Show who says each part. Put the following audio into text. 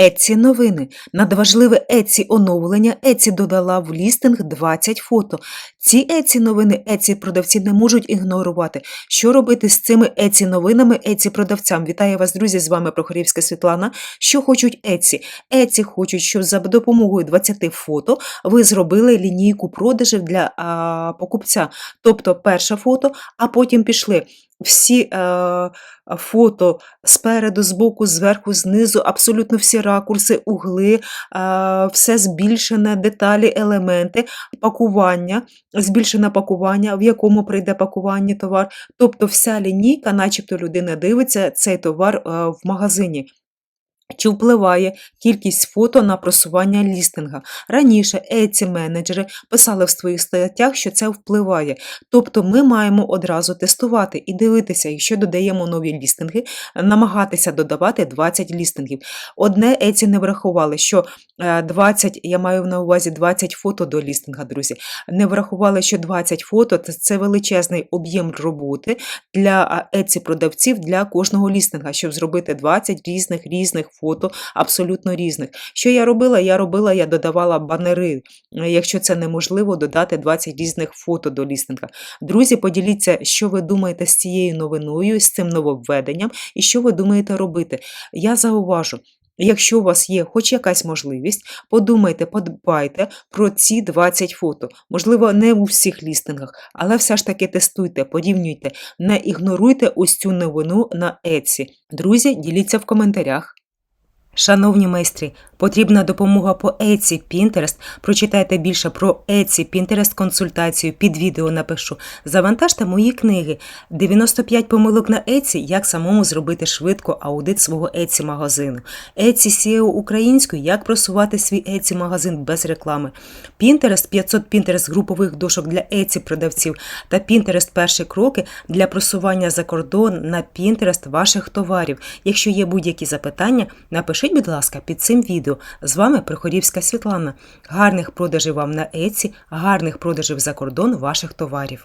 Speaker 1: Еці новини. Надважливе Еці оновлення. Еці додала в лістинг 20 фото. Ці Еці новини Еці продавці не можуть ігнорувати. Що робити з цими Еці новинами Еці продавцям? Вітаю вас, друзі! З вами Прохорівська Світлана. Що хочуть Еці? Еці хочуть, щоб за допомогою 20 фото ви зробили лінійку продажів для а, покупця. Тобто перше фото, а потім пішли. Всі е, фото спереду, збоку, зверху, знизу, абсолютно всі ракурси, угли, е, все збільшене, деталі, елементи, пакування, збільшене пакування, в якому прийде пакування товар. Тобто вся лінійка, начебто людина дивиться цей товар е, в магазині. Чи впливає кількість фото на просування лістинга? Раніше еці менеджери писали в своїх статтях, що це впливає. Тобто ми маємо одразу тестувати і дивитися, якщо додаємо нові лістинги, намагатися додавати 20 лістингів. Одне еці не врахували, що е, 20, я маю на увазі 20 фото до лістинга, друзі. Не врахували, що 20 фото це- величезний об'єм роботи для еці продавців для кожного лістинга, щоб зробити 20 різних різних фото, абсолютно різних. Що я робила? Я робила, я додавала банери. Якщо це неможливо, додати 20 різних фото до лістинга. Друзі, поділіться, що ви думаєте з цією новиною, з цим нововведенням, і що ви думаєте робити. Я зауважу. Якщо у вас є хоч якась можливість, подумайте, подбайте про ці 20 фото. Можливо, не у всіх лістингах, але все ж таки тестуйте, порівнюйте, не ігноруйте ось цю новину на Еці. Друзі, діліться в коментарях. Шановні майстри, потрібна допомога по Еці Pinterest. Прочитайте більше про Еці Pinterest консультацію під відео напишу. Завантажте мої книги. 95 помилок на Еці, як самому зробити швидко аудит свого Еці магазину. Еці SEO українською, як просувати свій Еці магазин без реклами. Pinterest 500 Pinterest групових дошок для Еці продавців та Pinterest перші кроки для просування за кордон на Pinterest ваших товарів. Якщо є будь-які запитання, напишіть, будь ласка, під цим відео. З вами Прихорівська Світлана. Гарних продажів вам на Еці, гарних продажів за кордон ваших товарів.